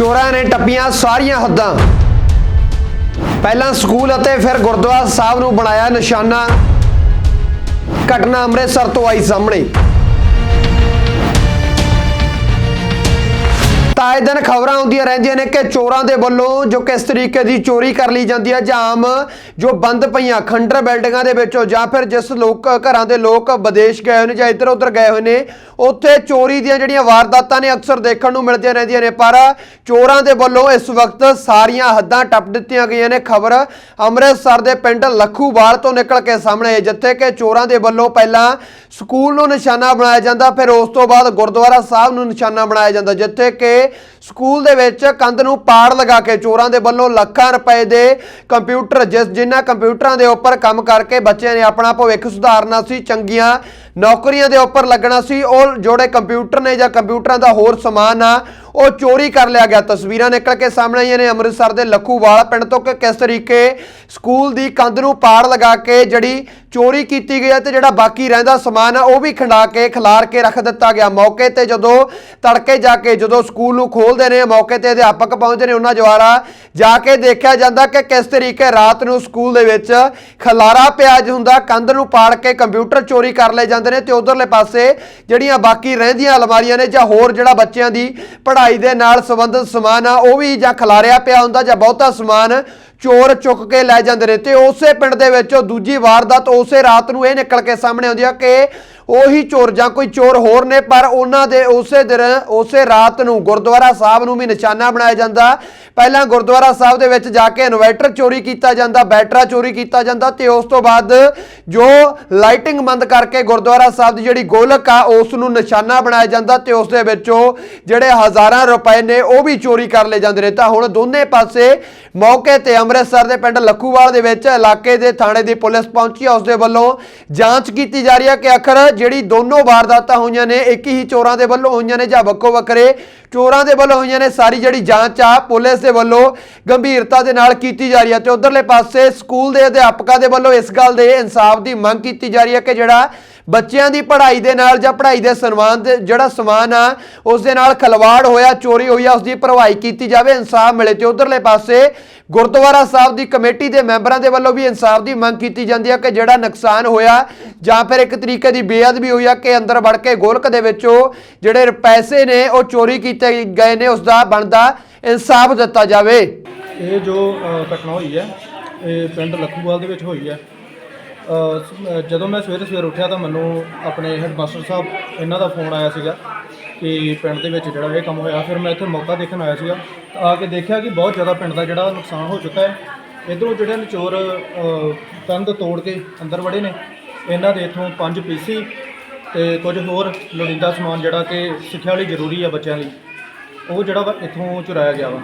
ਚੋਰਾਂ ਨੇ ਟੱਪੀਆਂ ਸਾਰੀਆਂ ਹੱਦਾਂ। ਪਹਿਲਾਂ ਸਕੂਲ ਅਤੇ ਫਿਰ ਗੁਰਦੁਆਰਾ ਸਾਹਿਬ ਨੂੰ ਬਣਾਇਆ ਨਿਸ਼ਾਨਾ। ਘਟਨਾ ਅੰਮ੍ਰਿਤਸਰ ਤੋਂ ਆਈ ਸਾਹਮਣੇ। ਤਾਂ ਇਹ ਦਿਨ ਖਬਰਾਂ ਆਉਂਦੀਆਂ ਰਹਿੰਦੀਆਂ ਨੇ ਕਿ ਚੋਰਾਂ ਦੇ ਵੱਲੋਂ ਜੋ ਕਿਸ ਤਰੀਕੇ ਦੀ ਚੋਰੀ ਕਰ ਲਈ ਜਾਂਦੀ ਹੈ, ਜਾਂ ਆਮ ਜੋ ਬੰਦ ਪਈਆਂ ਖੰਡਰ ਬਿਲਡਿੰਗਾਂ ਦੇ ਵਿੱਚੋਂ, ਜਾਂ ਫਿਰ ਜਿਸ ਲੋਕ ਘਰਾਂ ਦੇ ਲੋਕ ਵਿਦੇਸ਼ ਗਏ ਹੋਏ ਨੇ ਜਾਂ ਇੱਧਰ ਉੱਧਰ ਗਏ ਹੋਏ ਨੇ, ਉੱਥੇ ਚੋਰੀ ਦੀਆਂ ਜਿਹੜੀਆਂ ਵਾਰਦਾਤਾਂ ਨੇ ਅਕਸਰ ਦੇਖਣ ਨੂੰ ਮਿਲਦੀਆਂ ਰਹਿੰਦੀਆਂ ਨੇ। ਪਰ ਚੋਰਾਂ ਦੇ ਵੱਲੋਂ ਇਸ ਵਕਤ ਸਾਰੀਆਂ ਹੱਦਾਂ ਟੱਪ ਦਿੱਤੀਆਂ ਗਈਆਂ ਨੇ। ਖਬਰ ਅੰਮ੍ਰਿਤਸਰ ਦੇ ਪਿੰਡ ਲੱਖੂਵਾਲ ਤੋਂ ਨਿਕਲ ਕੇ ਸਾਹਮਣੇ ਆਈ, ਜਿੱਥੇ ਕਿ ਚੋਰਾਂ ਦੇ ਵੱਲੋਂ ਪਹਿਲਾਂ ਸਕੂਲ ਨੂੰ ਨਿਸ਼ਾਨਾ ਬਣਾਇਆ ਜਾਂਦਾ, ਫਿਰ ਉਸ ਤੋਂ ਬਾਅਦ ਗੁਰਦੁਆਰਾ ਸਾਹਿਬ ਨੂੰ ਨਿਸ਼ਾਨਾ ਬਣਾਇਆ ਜਾਂਦਾ, ਜਿੱਥੇ ਕਿ ਸਕੂਲ ਦੇ ਵਿੱਚ ਕੰਧ ਨੂੰ ਪਾੜ ਲਗਾ ਕੇ ਚੋਰਾਂ ਦੇ ਵੱਲੋਂ ਲੱਖਾਂ ਰੁਪਏ ਦੇ ਕੰਪਿਊਟਰ, ਜਿਸ ਜਿਨ੍ਹਾਂ ਕੰਪਿਊਟਰਾਂ ਦੇ ਉੱਪਰ ਕੰਮ ਕਰਕੇ ਬੱਚਿਆਂ ਨੇ ਆਪਣਾ ਭਵਿੱਖ ਸੁਧਾਰਨਾ ਸੀ, ਚੰਗੀਆਂ ਨੌਕਰੀਆਂ ਦੇ ਉੱਪਰ ਲੱਗਣਾ ਸੀ, ਉਹ ਜੋੜੇ ਕੰਪਿਊਟਰ ਨੇ ਜਾਂ ਕੰਪਿਊਟਰਾਂ ਦਾ ਹੋਰ ਸਮਾਨ ਆ, ਉਹ ਚੋਰੀ ਕਰ ਲਿਆ ਗਿਆ। ਤਸਵੀਰਾਂ ਨਿਕਲ ਕੇ ਸਾਹਮਣੇ ਆਈਆਂ ਨੇ ਅੰਮ੍ਰਿਤਸਰ ਦੇ ਲੱਖੂਵਾਲ ਪਿੰਡ ਤੋਂ ਕਿ ਕਿਸ ਤਰੀਕੇ ਸਕੂਲ ਦੀ ਕੰਧ ਨੂੰ ਪਾੜ ਲਗਾ ਕੇ ਜਿਹੜੀ ਚੋਰੀ ਕੀਤੀ ਗਈ ਹੈ ਤੇ ਜਿਹੜਾ ਬਾਕੀ ਰਹਿੰਦਾ ਸਮਾਨ ਆ, ਉਹ ਵੀ ਖੰਡਾ ਕੇ, ਖਿਲਾਰ ਕੇ ਰੱਖ ਦਿੱਤਾ ਗਿਆ। ਮੌਕੇ ਤੇ ਜਦੋਂ ਤੜਕੇ ਜਾ ਕੇ ਜਦੋਂ ਸਕੂਲ ਨੂੰ ਖੋਲਦੇ ਨੇ, ਮੌਕੇ ਤੇ ਅਧਿਆਪਕ ਪਹੁੰਚਦੇ ਨੇ ਉਹਨਾਂ ਦੁਆਰਾ ਜਾ ਕੇ ਦੇਖਿਆ ਜਾਂਦਾ ਕਿ ਕਿਸ ਤਰੀਕੇ ਰਾਤ ਨੂੰ ਸਕੂਲ ਦੇ ਵਿੱਚ ਖਲਾਰਾ ਪਿਆਜ ਹੁੰਦਾ, ਕੰਧ ਨੂੰ ਪਾੜ ਕੇ ਕੰਪਿਊਟਰ ਚੋਰੀ ਕਰ ਲਏ ਜਾਂਦੇ ਨੇ ਤੇ ਉਧਰਲੇ ਪਾਸੇ ਜਿਹੜੀਆਂ ਬਾਕੀ ਰਹਿੰਦੀਆਂ ਅਲਮਾਰੀਆਂ ਨੇ ਜਾਂ ਹੋਰ ਜਿਹੜਾ ਬੱਚਿਆਂ ਦੀ ਪੜ੍ਹਾਈ ਦੇ ਨਾਲ ਸੰਬੰਧਿਤ ਸਮਾਨ ਆ, ਉਹ ਵੀ ਜਾਂ ਖਲਾਰਿਆ ਪਿਆ ਹੁੰਦਾ ਜਾਂ ਬਹੁਤਾ ਸਮਾਨ ਚੋਰ ਚੁੱਕ ਕੇ ਲੈ ਜਾਂਦੇ ਨੇ ਤੇ ਉਸੇ ਪਿੰਡ ਦੇ ਵਿੱਚੋਂ ਦੂਜੀ ਵਾਰਦਾਤ ਉਸੇ ਰਾਤ ਨੂੰ ਇਹ ਨਿਕਲ ਕੇ ਸਾਹਮਣੇ ਆਉਂਦੀ ਆ ਕਿ ਉਹੀ ਚੋਰ ਜਾਂ ਕੋਈ ਚੋਰ ਹੋਰ ਨੇ, ਪਰ ਉਹਨਾਂ ਦੇ ਉਸੇ ਦਿਨ, ਉਸੇ ਰਾਤ ਨੂੰ ਗੁਰਦੁਆਰਾ ਸਾਹਿਬ ਨੂੰ ਵੀ ਨਿਸ਼ਾਨਾ ਬਣਾਇਆ ਜਾਂਦਾ। ਪਹਿਲਾਂ ਗੁਰਦੁਆਰਾ ਸਾਹਿਬ ਦੇ ਵਿੱਚ ਜਾ ਕੇ ਇਨਵਰਟਰ ਚੋਰੀ ਕੀਤਾ ਜਾਂਦਾ, ਬੈਟਰਾ ਚੋਰੀ ਕੀਤਾ ਜਾਂਦਾ ਤੇ ਉਸ ਤੋਂ ਬਾਅਦ ਜੋ ਲਾਈਟਿੰਗ ਬੰਦ ਕਰਕੇ ਗੁਰਦੁਆਰਾ ਸਾਹਿਬ ਦੀ ਜਿਹੜੀ ਗੋਲਕ ਆ, ਉਸ ਨੂੰ ਨਿਸ਼ਾਨਾ ਬਣਾਇਆ ਜਾਂਦਾ ਤੇ ਉਸ ਦੇ ਵਿੱਚੋਂ ਜਿਹੜੇ ਹਜ਼ਾਰਾਂ ਰੁਪਏ ਨੇ ਉਹ ਵੀ ਚੋਰੀ ਕਰ ਲਏ ਜਾਂਦੇ ਨੇ। ਤਾਂ ਹੁਣ ਦੋਨੇ ਪਾਸੇ ਮੌਕੇ ਤੇ ਅੰਮ੍ਰਿਤਸਰ ਦੇ ਪਿੰਡ ਲੱਖੂਵਾਲ ਦੇ ਵਿੱਚ ਇਲਾਕੇ ਦੇ ਥਾਣੇ ਦੀ ਪੁਲਿਸ ਪਹੁੰਚੀ ਹੈ। ਉਸ ਦੇ ਵੱਲੋਂ ਜਾਂਚ ਕੀਤੀ ਜਾ ਰਹੀ ਹੈ ਕਿ ਆਖਰ ਜਿਹੜੀ ਦੋਨੋਂ ਵਾਰਦਾਤਾਂ ਹੋਈਆਂ ਨੇ, ਇੱਕ ਹੀ ਚੋਰਾਂ ਦੇ ਵੱਲੋਂ ਹੋਈਆਂ ਨੇ ਜਾਂ ਵੱਖੋ ਵੱਖਰੇ ਚੋਰਾਂ ਦੇ ਵੱਲੋਂ ਹੋਈਆਂ ਨੇ, ਸਾਰੀ ਜਿਹੜੀ ਜਾਂਚ ਆ ਪੁਲਿਸ ਦੇ ਵੱਲੋਂ ਗੰਭੀਰਤਾ ਦੇ ਨਾਲ ਕੀਤੀ ਜਾ ਰਹੀ ਹੈ। ਤੇ ਉਧਰਲੇ ਪਾਸੇ ਸਕੂਲ ਦੇ ਅਧਿਆਪਕਾਂ ਦੇ ਵੱਲੋਂ ਇਸ ਗੱਲ ਦੇ ਇਨਸਾਫ ਦੀ ਮੰਗ ਕੀਤੀ ਜਾ ਰਹੀ ਹੈ ਕਿ ਜਿਹੜਾ ਬੱਚਿਆਂ ਦੀ ਪੜ੍ਹਾਈ ਦੇ ਨਾਲ ਜਾਂ ਪੜ੍ਹਾਈ ਦੇ ਸਨਮਾਨ ਦੇ ਜਿਹੜਾ ਸਮਾਨ ਆ, ਉਸ ਦੇ ਨਾਲ ਖਲਵਾੜ ਹੋਇਆ, ਚੋਰੀ ਹੋਈ ਆ ਉਸ ਦੀ ਭਰਵਾਈ ਕੀਤੀ ਜਾਵੇ, ਇਨਸਾਫ ਮਿਲੇ ਤੇ ਉਧਰਲੇ ਪਾਸੇ ਗੁਰਦੁਆਰਾ ਸਾਹਿਬ ਦੀ ਕਮੇਟੀ ਦੇ ਮੈਂਬਰਾਂ ਦੇ ਵੱਲੋਂ ਵੀ ਇਨਸਾਫ ਦੀ ਮੰਗ ਕੀਤੀ ਜਾਂਦੀ ਹੈ ਕਿ ਜਿਹੜਾ ਨੁਕਸਾਨ ਹੋਇਆ ਜਾਂ ਫਿਰ ਇੱਕ ਤਰੀਕੇ ਦੀ ਬੇਅਦਬੀ ਹੋਈ ਆ ਕਿ ਅੰਦਰ ਵੜ ਕੇ ਗੋਲਕ ਦੇ ਵਿੱਚੋਂ ਜਿਹੜੇ ਪੈਸੇ ਨੇ, ਉਹ ਚੋਰੀ ਕੀਤੇ ਗਏ ਨੇ ਉਸ ਦਾ ਬਣਦਾ ਇਨਸਾਫ ਦਿੱਤਾ ਜਾਵੇ। ਇਹ ਜੋ ਘਟਨਾ ਹੋਈ ਹੈ, ਇਹ ਪਿੰਡ ਲੱਖੂਵਾਲ ਦੇ ਵਿੱਚ ਹੋਈ ਹੈ। ਅ, ਜਦੋਂ ਮੈਂ ਸਵੇਰੇ ਸਵੇਰ ਉੱਠਿਆ ਤਾਂ ਮੈਨੂੰ ਆਪਣੇ ਹੈਡਮਾਸਟਰ ਸਾਹਿਬ ਇਹਨਾਂ ਦਾ ਫੋਨ ਆਇਆ ਸੀਗਾ ਕਿ ਪਿੰਡ ਦੇ ਵਿੱਚ ਜਿਹੜਾ ਇਹ ਕੰਮ ਹੋਇਆ। ਫਿਰ ਮੈਂ ਇੱਥੇ ਮੌਕਾ ਦੇਖਣ ਆਇਆ ਸੀਗਾ। ਤਾਂ ਆ ਕੇ ਦੇਖਿਆ ਕਿ ਬਹੁਤ ਜ਼ਿਆਦਾ ਪਿੰਡ ਦਾ ਜਿਹੜਾ ਨੁਕਸਾਨ ਹੋ ਚੁੱਕਾ ਹੈ। ਇਧਰੋਂ ਜਿਹੜੇ ਨੇ ਚੋਰ ਅ, ਕੰਧ ਤੋੜ ਕੇ ਅੰਦਰ ਵੜੇ ਨੇ ਇਹਨਾਂ ਦੇ ਇਥੋਂ ਪੰਜ ਪੀਸੀ ਤੇ ਕੁਝ ਹੋਰ ਲੋੜੀਂਦਾ ਸਮਾਨ ਜਿਹੜਾ ਕਿ ਸਿੱਖਿਆ ਲਈ ਜ਼ਰੂਰੀ ਆ ਬੱਚਿਆਂ ਲਈ ਉਹ ਜਿਹੜਾ ਵਾ ਇਥੋਂ ਚੁਰਾਇਆ ਗਿਆ ਵਾ।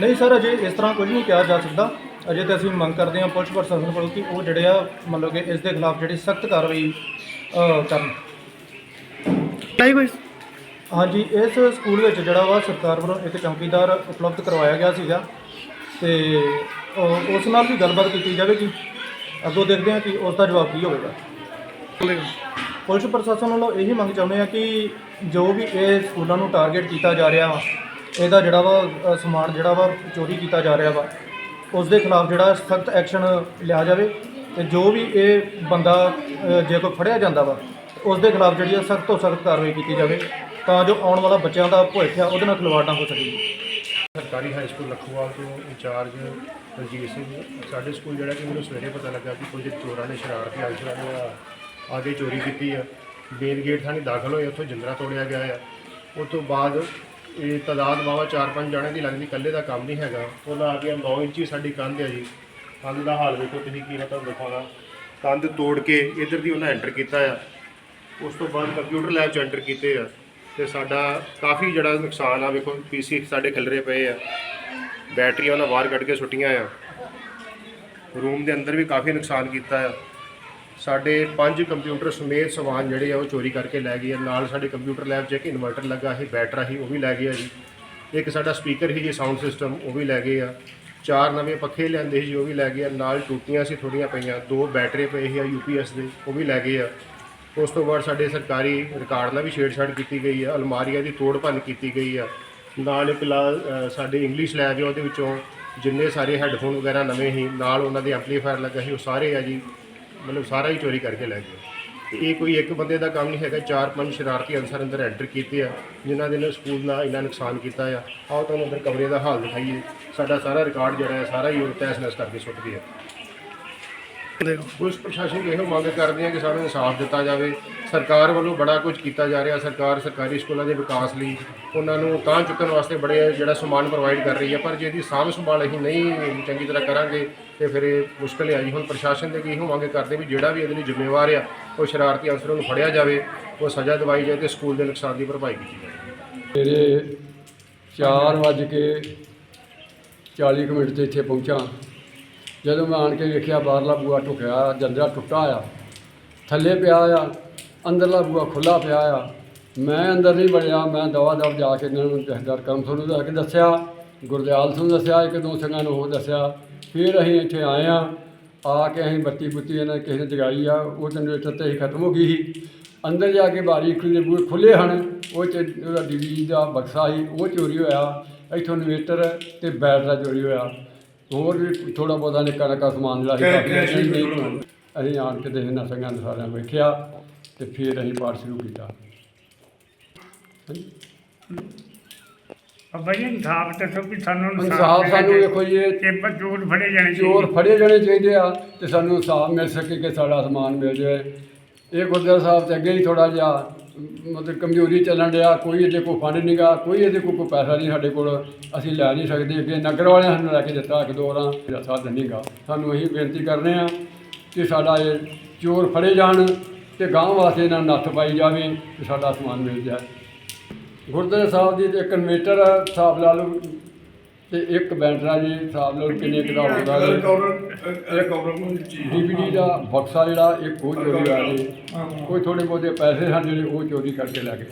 ਨਹੀਂ ਸਰ ਅਜੇ ਇਸ ਤਰ੍ਹਾਂ ਕੁਝ ਨਹੀਂ ਕਿਹਾ ਜਾ ਸਕਦਾ। ਅਜੇ ਤਾਂ ਅਸੀਂ ਮੰਗ ਕਰਦੇ ਹਾਂ ਪੁਲਿਸ ਪ੍ਰਸ਼ਾਸਨ ਕੋਲੋਂ ਕਿ ਉਹ ਜਿਹੜੇ ਆ ਮਤਲਬ ਕਿ ਇਸ ਦੇ ਖਿਲਾਫ ਜਿਹੜੀ ਸਖਤ ਕਾਰਵਾਈ ਅ, ਕਰਨ। ਨਹੀਂ ਕੋਈ? ਹਾਂਜੀ ਇਸ ਸਕੂਲ ਵਿੱਚ ਜਿਹੜਾ ਵਾ ਸਰਕਾਰ ਵੱਲੋਂ ਇੱਕ ਚੌਕੀਦਾਰ ਉਪਲਬਧ ਕਰਵਾਇਆ ਗਿਆ ਸੀਗਾ ਤੇ ਅ, ਉਸ ਨਾਲ ਵੀ ਗੱਲਬਾਤ ਕੀਤੀ ਜਾਵੇਗੀ ਅੱਗੋਂ ਦੇਖਦੇ ਹਾਂ ਕਿ ਉਸ ਦਾ ਜਵਾਬ ਕੀ ਹੋਵੇਗਾ। ਪੁਲਿਸ ਪ੍ਰਸ਼ਾਸਨ ਵੱਲੋਂ ਇਹੀ ਮੰਗ ਚਾਹੁੰਦੇ ਆ ਕਿ ਜੋ ਵੀ ਇਹ ਸਕੂਲਾਂ ਨੂੰ ਟਾਰਗੇਟ ਕੀਤਾ ਜਾ ਰਿਹਾ ਵਾ ਇਹਦਾ ਜਿਹੜਾ ਵਾ ਅ, ਸਮਾਨ ਜਿਹੜਾ ਵਾ ਚੋਰੀ ਕੀਤਾ ਜਾ ਰਿਹਾ ਵਾ ਉਸ ਦੇ ਖਿਲਾਫ ਜਿਹੜਾ ਸਖਤ ਐਕਸ਼ਨ ਲਿਆ ਜਾਵੇ ਤੇ ਜੋ ਵੀ ਇਹ ਬੰਦਾ ਅ, ਜੇ ਕੋਈ ਫੜਿਆ ਜਾਂਦਾ ਵਾ ਉਸ ਦੇ ਖਿਲਾਫ ਜਿਹੜੀ ਆ ਸਖਤ ਤੋਂ ਸਖਤ ਕਾਰਵਾਈ ਕੀਤੀ ਜਾਵੇ ਤਾਂ ਜੋ ਆਉਣ ਵਾਲਾ ਬੱਚਿਆਂ ਦਾ ਭਵਿੱਖ ਆ ਉਹਦੇ ਨਾਲ ਖਿਲਵਾੜ ਨਾ ਹੋ ਸਕੇ। ਸਰਕਾਰੀ ਹਾਈ ਸਕੂਲ ਲਖੂਵਾਲ ਤੋਂ ਇੰਚਾਰਜ ਰਣਜੀਤ ਸਿੰਘ ਸਾਡੇ ਸਕੂਲ ਜਿਹੜਾ ਕਿ ਮੈਨੂੰ ਸਵੇਰੇ ਪਤਾ ਲੱਗਾ ਕਿ ਕੁਝ ਚੋਰਾਂ ਨੇ ਸ਼ਰਾਰਤੀ ਅਨਸਰਾਂ ਨੇ ਆ- ਆ ਕੇ ਚੋਰੀ ਕੀਤੀ ਆ। ਮੇਨ ਗੇਟ ਥਾਣੀ ਦਾਖਲ ਹੋਏ ਉੱਥੋਂ ਜਿੰਦਰਾ ਤੋੜਿਆ ਗਿਆ ਆ। ਉਸ ਤੋਂ ਬਾਅਦ ਇਹ ਤਾਦਾਦ ਵਾਵਾ 4-5 ਜਣਿਆਂ ਦੀ ਲੱਗਦੀ, ਇਕੱਲੇ ਦਾ ਕੰਮ ਨਹੀਂ ਹੈਗਾ। ਉਹਨਾਂ ਆ ਕੇ 9 ਇੰਚੀ ਸਾਡੀ ਕੰਧ ਹੈ ਜੀ। ਕੰਧ ਦਾ ਹਾਲ ਵੇਖੋ ਤੁਸੀਂ ਕੀ ਮੈਂ ਤੁਹਾਨੂੰ ਦਿਖਾਉਣਾ। ਕੰਧ ਤੋੜ ਕੇ ਇਧਰ ਦੀ ਉਹਨਾਂ ਐਂਟਰ ਕੀਤਾ ਆ। ਉਸ ਤੋਂ ਬਾਅਦ ਕੰਪਿਊਟਰ ਲੈਬ ਚ ਐਂਟਰ ਕੀਤੇ ਆ। ਤੇ ਸਾਡਾ ਕਾਫੀ ਜਿਹੜਾ ਨੁਕਸਾਨ ਆ, ਵੇਖੋ ਪੀਸੀ ਸਾਡੇ ਖਿਲਰੇ ਪਏ ਆ। ਬੈਟਰੀਆਂ ਉਹਨਾਂ ਬਾਹਰ ਕੱਢ ਕੇ ਸੁੱਟੀਆਂ ਆ। ਰੂਮ ਦੇ ਅੰਦਰ ਵੀ ਕਾਫੀ ਨੁਕਸਾਨ ਕੀਤਾ ਆ। ਸਾਡੇ ਪੰਜ ਕੰਪਿਊਟਰ ਸਮੇਤ ਸਮਾਨ ਜਿਹੜੇ ਆ ਉਹ ਚੋਰੀ ਕਰਕੇ ਲੈ ਗਏ ਆ। ਨਾਲ ਸਾਡੇ ਕੰਪਿਊਟਰ ਲੈਬ 'ਚ ਇੱਕ ਇਨਵਰਟਰ ਲੱਗਾ ਸੀ, ਬੈਟਰਾ ਸੀ ਉਹ ਵੀ ਲੈ ਗਏ ਆ ਜੀ। ਇੱਕ ਸਾਡਾ ਸਪੀਕਰ ਸੀ ਜੀ, ਸਾਊਂਡ ਸਿਸਟਮ, ਉਹ ਵੀ ਲੈ ਗਏ ਆ। ਚਾਰ ਨਵੇਂ ਪੱਖੇ ਲਿਆਂਦੇ ਸੀ ਜੀ, ਉਹ ਵੀ ਲੈ ਗਏ ਆ। ਨਾਲ ਟੂਟੀਆਂ ਸੀ ਥੋੜੀਆਂ ਪਈਆਂ, ਦੋ ਬੈਟਰੇ ਪਏ ਸੀ ਆ ਯੂਪੀਐਸ ਦੇ, ਉਹ ਵੀ ਲੈ ਗਏ ਆ। ਉਸ ਤੋਂ ਬਾਅਦ ਸਾਡੇ ਸਰਕਾਰੀ ਰਿਕਾਰਡ ਨਾਲ ਵੀ ਛੇੜਛਾੜ ਕੀਤੀ ਗਈ ਆ, ਅਲਮਾਰੀਆਂ ਦੀ ਤੋੜ ਭੰਨ ਕੀਤੀ ਗਈ ਆ। ਨਾਲ ਇੱਕ ਲਾ ਸਾਡੇ ਇੰਗਲਿਸ਼ ਲੈਬ ਹੈ ਉਹਦੇ ਵਿੱਚੋਂ ਜਿੰਨੇ ਸਾਰੇ ਹੈੱਡਫੋਨ ਵਗੈਰਾ ਨਵੇਂ ਸੀ, ਨਾਲ ਉਹਨਾਂ ਦੇ ਐਂਪਲੀਫਾਇਰ ਲੱਗਾ ਸੀ, ਉਹ ਸਾਰੇ ਆ ਜੀ। ਮਤਲਬ ਸਾਰਾ ਹੀ ਚੋਰੀ ਕਰਕੇ ਲੈ ਗਏ। ਤੇ ਇਹ ਕੋਈ ਇੱਕ ਬੰਦੇ ਦਾ ਕੰਮ ਨਹੀਂ ਹੈਗਾ, ਚਾਰ ਪੰਜ ਸ਼ਰਾਰਤੀ ਅਨਸਰ ਅੰਦਰ ਐਂਟਰ ਕੀਤੇ ਆ, ਜਿਨ੍ਹਾਂ ਦੇ ਨਾਲ ਸਕੂਲ ਦਾ ਇੰਨਾ ਨੁਕਸਾਨ ਕੀਤਾ ਆ। ਆਓ ਤੁਹਾਨੂੰ ਅੰਦਰ ਕਮਰੇ ਦਾ ਹਾਲ ਦਿਖਾਈਏ। ਸਾਡਾ ਸਾਰਾ ਰਿਕਾਰਡ ਜਿਹੜਾ ਹੈ, ਸਾਰਾ ਹੀ ਉਹ ਤਹਿਸ ਨਹਿਸ ਕਰਕੇ ਸੁੱਟ ਗਿਆ ਦੇਖੋ ਪੁਲਿਸ ਪ੍ਰਸ਼ਾਸਨ ਨੂੰ ਇਹੋ ਮੰਗ ਕਰਦੇ ਆ ਕਿ ਸਾਨੂੰ ਇਨਸਾਫ ਦਿੱਤਾ ਜਾਵੇ। ਸਰਕਾਰ ਵੱਲੋਂ ਬੜਾ ਕੁਝ ਕੀਤਾ ਜਾ ਰਿਹਾ। ਸਰਕਾਰ ਸਰਕਾਰੀ ਸਕੂਲਾਂ ਦੇ ਵਿਕਾਸ ਲਈ ਉਹਨਾਂ ਨੂੰ ਤਾਂ ਚੁੱਕਣ ਵਾਸਤੇ ਬੜੇ ਜਿਹੜਾ ਸਮਾਨ ਪ੍ਰੋਵਾਈਡ ਕਰ ਰਹੀ ਹੈ ਪਰ ਜੇ ਇਹਦੀ ਸਾਂਭ ਸੰਭਾਲ ਅਸੀਂ ਨਹੀਂ ਚੰਗੀ ਤਰ੍ਹਾਂ ਕਰਾਂਗੇ, ਤੇ ਫਿਰ ਇਹ ਮੁਸ਼ਕਲ ਆਈ ਹੁਣ ਪ੍ਰਸ਼ਾਸਨ ਦੇ ਕੀ ਇਹੋ ਮੰਗ ਕਰਦੇ ਵੀ ਜਿਹੜਾ ਵੀ ਇਹਦੇ ਲਈ ਜ਼ਿੰਮੇਵਾਰ ਆ, ਉਹ ਸ਼ਰਾਰਤੀ ਅਨਸਰਾਂ ਨੂੰ ਫੜਿਆ ਜਾਵੇ, ਉਹ ਸਜ਼ਾ ਦਿਵਾਈ ਜਾਵੇ ਤੇ ਸਕੂਲ ਦੇ ਨੁਕਸਾਨ ਦੀ ਭਰਪਾਈ ਕੀਤੀ ਜਾਵੇ। ਮੇਰੇ ਚਾਰ ਵੱਜ ਕੇ 40 ਕੁ ਮਿੰਟ ਤੇ ਇੱਥੇ ਪਹੁੰਚਾ। ਜਦੋਂ ਮੈਂ ਆਣ ਕੇ ਵੇਖਿਆ ਬਾਹਰਲਾ ਬੂਆ ਟੁੱਟਿਆ ਜੰਦਰਾ ਟੁੱਟਾ ਆ, ਥੱਲੇ ਪਿਆ ਆ, ਅੰਦਰਲਾ ਬੂਆ ਖੁੱਲਾ ਪਿਆ ਆ। ਮੈਂ ਅੰਦਰ ਨਹੀਂ ਵੜਿਆ, ਮੈਂ ਦਵਾ ਦਵ ਜਾ ਕੇ ਇਹਨਾਂ ਨੂੰ ਜਹਦਾਰ ਕੰਮ ਤੁਹਾਨੂੰ ਜਾ ਕੇ ਦੱਸਿਆ, ਗੁਰਦਿਆਲ ਸਿੰਘ ਦੱਸਿਆ, ਇੱਕ ਦੋ ਸਿੰਘਾਂ ਨੂੰ ਉਹ ਦੱਸਿਆ। ਫਿਰ ਅਸੀਂ ਇੱਥੇ ਆਏ ਆ ਆ ਕੇ ਅਸੀਂ ਬੱਤੀ ਬੁੱਤੀ ਇਹਨਾਂ ਕਿਸੇ ਨੇ ਜਗਾਈ ਆ, ਉਹ ਜਨਰੇਟਰ ਤੇ ਹੀ ਖਤਮ ਹੋ ਗਈ ਸੀ। ਅੰਦਰ ਜਾ ਕੇ ਬਾਰੀ ਖੁੱਲੇ ਬੂਹੇ ਖੁੱਲੇ ਹਨ, ਉਹ ਚ ਉਹਦਾ ਡੀਵੀ ਦਾ ਬਕਸਾ ਸੀ, ਉਹ ਚੋਰੀ ਹੋਇਆ। ਇੱਥੋਂ ਇਨਵੇਟਰ ਤੇ ਬੈਟਰਾ ਚੋਰੀ ਹੋਇਆ। ਹੋਰ ਵੀ ਥੋੜਾ ਬਹੁਤਾ ਨਿੱਕਾ ਨਿੱਕਾ ਸਮਾਨ ਜਿਹੜਾ ਸੀ ਕਾਫੀ ਨਹੀਂ ਨਹੀਂ। ਅਸੀਂ ਆਣ ਕੇ ਤੇ ਇਹਨਾਂ ਸੰਗਾਂ ਦੇ ਸਾਰਿਆਂ ਵੇਖਿਆ ਤੇ ਫਿਰ ਅਸੀਂ ਪਾਠ ਸ਼ੁਰੂ ਕੀਤਾ। ਅੱਬਾ ਜੀ ਇਨਸਾਫ ਦੱਸੋ ਵੀ ਸਾਨੂੰ ਇਨਸਾਫ ਸਾਨੂੰ ਵੇਖੋ ਜੀ ਇਹ ਤੇ ਬਚੂਰ ਫੜੇ ਜਾਣੇ ਚੋਰ ਫੜੇ ਜਾਣੇ ਚਾਹੀਦੇ ਆ ਤੇ ਸਾਨੂੰ ਇਨਸਾਫ ਮਿਲ ਸਕੇ ਕਿ ਸਾਡਾ ਸਮਾਨ ਮਿਲ ਜਾਏ ਇਹ ਗੁਰਦੁਆਰਾ ਸਾਹਿਬ ਤੇ ਅੱਗੇ ਹੀ ਥੋੜਾ ਜਿਹਾ ਮਤਲਬ ਕਮਜ਼ੋਰੀ ਚੱਲਣ ਡਿਆ, ਕੋਈ ਇਹਦੇ ਕੋਲ ਫੰਡ ਨਹੀਂਗਾ ਕੋਈ ਇਹਦੇ ਕੋਲ ਕੋਈ ਪੈਸਾ ਨਹੀਂ ਸਾਡੇ ਕੋਲ, ਅਸੀਂ ਲੈ ਨਹੀਂ ਸਕਦੇ, ਅੱਗੇ ਨਗਰ ਵਾਲਿਆਂ ਸਾਨੂੰ ਲੈ ਕੇ ਦਿੱਤਾ ਇੱਕ ਦੋ ਰਾਂ ਇਹਦਾ ਸਾਧਨ ਨਹੀਂਗਾ ਸਾਨੂੰ ਇਹੀ ਬੇਨਤੀ ਕਰਨੇ ਆ ਕਿ ਸਾਡਾ ਇਹ ਚੋਰ ਫੜੇ ਜਾਣ ਤੇ ਗਾਂ ਵਾਸਤੇ ਇਹਨਾਂ ਨੱਥ ਪਾਈ ਜਾਵੇ ਤੇ ਸਾਡਾ ਸਮਾਨ ਮਿਲ ਜਾਏ। ਗੁਰਦੁਆਰਾ ਸਾਹਿਬ ਦੀ ਤੇ ਇੱਕ ਇਨਵੇਟਰ ਹਿਸਾਬ ਲਾ ਲਓ ਤੇ ਇੱਕ ਬੈਟਰਾ ਜੀ ਹਿਸਾਬ ਲਾ ਲਓ ਕਿੰਨੇ ਕੁ ਦਾ। ਡੀਵੀਡੀ ਦਾ ਬਕਸਾ ਜਿਹੜਾ ਇੱਕ ਉਹ ਚੋਰੀ ਹੋਇਆ ਜੀ ਕੋਈ ਥੋੜੇ ਬਹੁਤੇ ਪੈਸੇ ਹਨ ਜਿਹੜੇ ਉਹ ਚੋਰੀ ਕਰਕੇ ਲੈ ਗਏ।